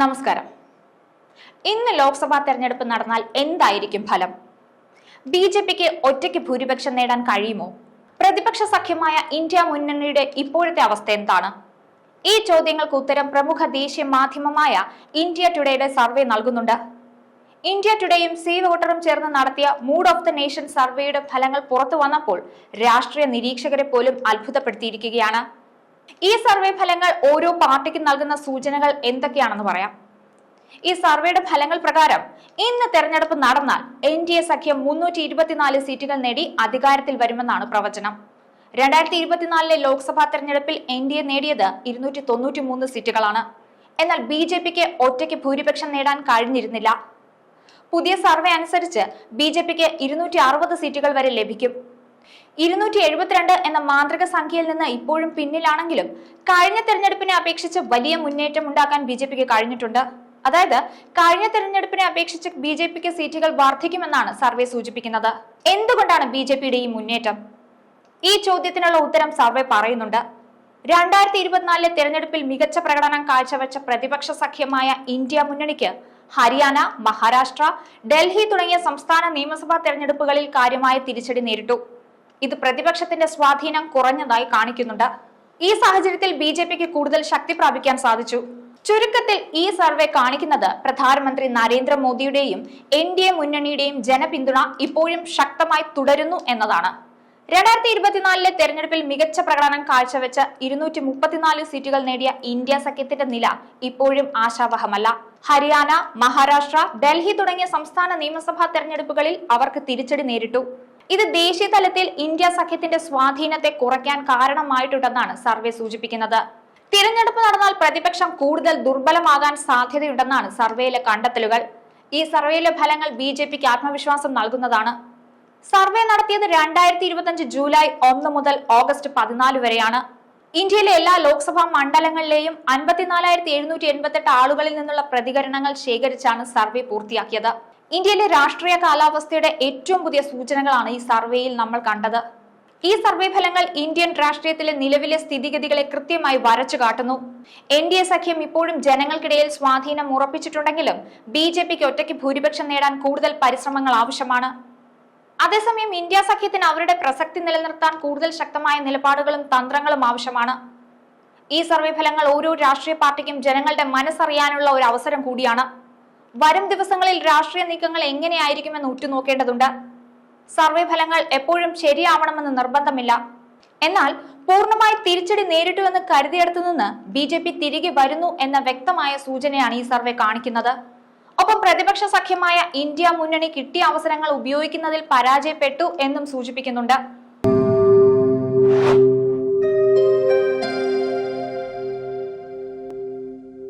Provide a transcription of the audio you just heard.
നമസ്കാരം. ഇന്ന് ലോക്സഭാ തെരഞ്ഞെടുപ്പ് നടന്നാൽ എന്തായിരിക്കും ഫലം? ബി ജെ പിക്ക് ഒറ്റയ്ക്ക് ഭൂരിപക്ഷം നേടാൻ കഴിയുമോ? പ്രതിപക്ഷ സഖ്യമായ ഇന്ത്യ മുന്നണിയുടെ ഇപ്പോഴത്തെ അവസ്ഥ എന്താണ്? ഈ ചോദ്യങ്ങൾക്ക് ഉത്തരം പ്രമുഖ ദേശീയ മാധ്യമമായ ഇന്ത്യ ടുഡേയുടെ സർവേ നൽകുന്നുണ്ട്. ഇന്ത്യ ടുഡേയും സി വോട്ടറും ചേർന്ന് നടത്തിയ മൂഡ് ഓഫ് ദ നേഷൻ സർവേയുടെ ഫലങ്ങൾ പുറത്തു വന്നപ്പോൾ രാഷ്ട്രീയ നിരീക്ഷകരെ പോലും അത്ഭുതപ്പെടുത്തിയിരിക്കുകയാണ്. ഈ സർവേ ഫലങ്ങൾ ഓരോ പാർട്ടിക്കും നൽകുന്ന സൂചനകൾ എന്തൊക്കെയാണെന്ന് പറയാം. ഈ സർവേയുടെ ഫലങ്ങൾ പ്രകാരം ഇന്ന് തെരഞ്ഞെടുപ്പ് നടന്നാൽ എൻ ഡി എ സഖ്യം മുന്നൂറ്റി ഇരുപത്തിനാല് സീറ്റുകൾ നേടി അധികാരത്തിൽ വരുമെന്നാണ് പ്രവചനം. രണ്ടായിരത്തി ഇരുപത്തിനാലിലെ ലോക്സഭാ തെരഞ്ഞെടുപ്പിൽ എൻ ഡി എ നേടിയത് ഇരുന്നൂറ്റി തൊണ്ണൂറ്റി മൂന്ന് സീറ്റുകളാണ്. എന്നാൽ ബി ജെ പിക്ക് ഒറ്റയ്ക്ക് ഭൂരിപക്ഷം നേടാൻ കഴിഞ്ഞിരുന്നില്ല. പുതിയ സർവേ അനുസരിച്ച് ബി ജെ പിക്ക് ഇരുന്നൂറ്റി അറുപത് സീറ്റുകൾ വരെ ലഭിക്കും. ഇരുന്നൂറ്റി എഴുപത്തിരണ്ട് എന്ന മാന്ത്രിക സംഖ്യയിൽ നിന്ന് ഇപ്പോഴും പിന്നിലാണെങ്കിലും കഴിഞ്ഞ തെരഞ്ഞെടുപ്പിനെ അപേക്ഷിച്ച് വലിയ മുന്നേറ്റം ഉണ്ടാക്കാൻ ബി കഴിഞ്ഞിട്ടുണ്ട്. അതായത് കഴിഞ്ഞ തെരഞ്ഞെടുപ്പിനെ അപേക്ഷിച്ച് ബി ജെ പിക്ക് സീറ്റുകൾ വർദ്ധിക്കുമെന്നാണ് സർവേ സൂചിപ്പിക്കുന്നത്. എന്തുകൊണ്ടാണ് ബി ജെ പിയുടെ ഈ മുന്നേറ്റം? ഈ ചോദ്യത്തിനുള്ള ഉത്തരം സർവേ പറയുന്നുണ്ട്. രണ്ടായിരത്തി ഇരുപത്തിനാലിലെ തെരഞ്ഞെടുപ്പിൽ മികച്ച പ്രകടനം കാഴ്ചവെച്ച പ്രതിപക്ഷ സഖ്യമായ ഇന്ത്യ മുന്നണിക്ക് ഹരിയാന മഹാരാഷ്ട്ര ഡൽഹി തുടങ്ങിയ സംസ്ഥാന നിയമസഭാ തെരഞ്ഞെടുപ്പുകളിൽ കാര്യമായ തിരിച്ചടി നേരിട്ടു. ഇത് പ്രതിപക്ഷത്തിന്റെ സ്വാധീനം കുറഞ്ഞതായി കാണിക്കുന്നുണ്ട്. ഈ സാഹചര്യത്തിൽ ബി ജെ പിക്ക് കൂടുതൽ ശക്തി പ്രാപിക്കാൻ സാധിച്ചു. ചുരുക്കത്തിൽ ഈ സർവേ കാണിക്കുന്നത് പ്രധാനമന്ത്രി നരേന്ദ്രമോദിയുടെയും എൻ ഡി എ മുന്നണിയുടെയും ജനപിന്തുണ ഇപ്പോഴും ശക്തമായി തുടരുന്നു എന്നതാണ്. രണ്ടായിരത്തി ഇരുപത്തിനാലിലെ തെരഞ്ഞെടുപ്പിൽ മികച്ച പ്രകടനം കാഴ്ചവെച്ച ഇരുന്നൂറ്റി മുപ്പത്തിനാല് സീറ്റുകൾ നേടിയ ഇന്ത്യ സഖ്യത്തിന്റെ നില ഇപ്പോഴും ആശാവഹമല്ല. ഹരിയാന മഹാരാഷ്ട്ര ഡൽഹി തുടങ്ങിയ സംസ്ഥാന നിയമസഭാ തെരഞ്ഞെടുപ്പുകളിൽ അവർക്ക് തിരിച്ചടി നേരിട്ടു. ഇത് ദേശീയ തലത്തിൽ ഇന്ത്യ സഖ്യത്തിന്റെ സ്വാധീനത്തെ കുറയ്ക്കാൻ കാരണമായിട്ടുണ്ടെന്നാണ് സർവേ സൂചിപ്പിക്കുന്നത്. തിരഞ്ഞെടുപ്പ് നടന്നാൽ പ്രതിപക്ഷം കൂടുതൽ ദുർബലമാകാൻ സാധ്യതയുണ്ടെന്നാണ് സർവേയിലെ കണ്ടെത്തലുകൾ. ഈ സർവേയിലെ ഫലങ്ങൾ ബി ജെ പിക്ക് ആത്മവിശ്വാസം നൽകുന്നതാണ്. സർവേ നടത്തിയത് രണ്ടായിരത്തി ഇരുപത്തിയഞ്ച് ജൂലൈ ഒന്ന് മുതൽ ഓഗസ്റ്റ് പതിനാല് വരെയാണ്. ഇന്ത്യയിലെ എല്ലാ ലോക്സഭാ മണ്ഡലങ്ങളിലെയും അൻപത്തിനാലായിരത്തി എഴുന്നൂറ്റി എൺപത്തെട്ട് ആളുകളിൽ നിന്നുള്ള പ്രതികരണങ്ങൾ ശേഖരിച്ചാണ് സർവേ പൂർത്തിയാക്കിയത്. ഇന്ത്യയിലെ രാഷ്ട്രീയ കാലാവസ്ഥയുടെ ഏറ്റവും പുതിയ സൂചനകളാണ് ഈ സർവേയിൽ നമ്മൾ കണ്ടത്. ഈ സർവേ ഫലങ്ങൾ ഇന്ത്യൻ രാഷ്ട്രീയത്തിലെ നിലവിലെ സ്ഥിതിഗതികളെ കൃത്യമായി വരച്ചു കാട്ടുന്നു. എൻ ഡി എ സഖ്യം ഇപ്പോഴും ജനങ്ങൾക്കിടയിൽ സ്വാധീനം ഉറപ്പിച്ചിട്ടുണ്ടെങ്കിലും ബി ജെ പിക്ക് ഒറ്റയ്ക്ക് ഭൂരിപക്ഷം നേടാൻ കൂടുതൽ പരിശ്രമങ്ങൾ ആവശ്യമാണ്. അതേസമയം ഇന്ത്യ സഖ്യത്തിന് അവരുടെ പ്രസക്തി നിലനിർത്താൻ കൂടുതൽ ശക്തമായ നിലപാടുകളും തന്ത്രങ്ങളും ആവശ്യമാണ്. ഈ സർവേ ഫലങ്ങൾ ഓരോ രാഷ്ട്രീയ പാർട്ടിക്കും ജനങ്ങളുടെ മനസ്സറിയാനുള്ള ഒരു അവസരം കൂടിയാണ്. വരും ദിവസങ്ങളിൽ രാഷ്ട്രീയ നീക്കങ്ങൾ എങ്ങനെയായിരിക്കുമെന്ന് ഉറ്റുനോക്കേണ്ടതുണ്ട്. സർവേ ഫലങ്ങൾ എപ്പോഴും ശരിയാവണമെന്ന് നിർബന്ധമില്ല. എന്നാൽ പൂർണമായി തിരിച്ചടി നേരിട്ടു എന്ന് കരുതിയെടുത്തു നിന്ന് ബി ജെ പി തിരികെ വരുന്നു എന്ന വ്യക്തമായ സൂചനയാണ് ഈ സർവേ കാണിക്കുന്നത്. ഒപ്പം പ്രതിപക്ഷ സഖ്യമായ ഇന്ത്യ മുന്നണി കിട്ടിയ അവസരങ്ങൾ ഉപയോഗിക്കുന്നതിൽ പരാജയപ്പെട്ടു എന്നും സൂചിപ്പിക്കുന്നുണ്ട്.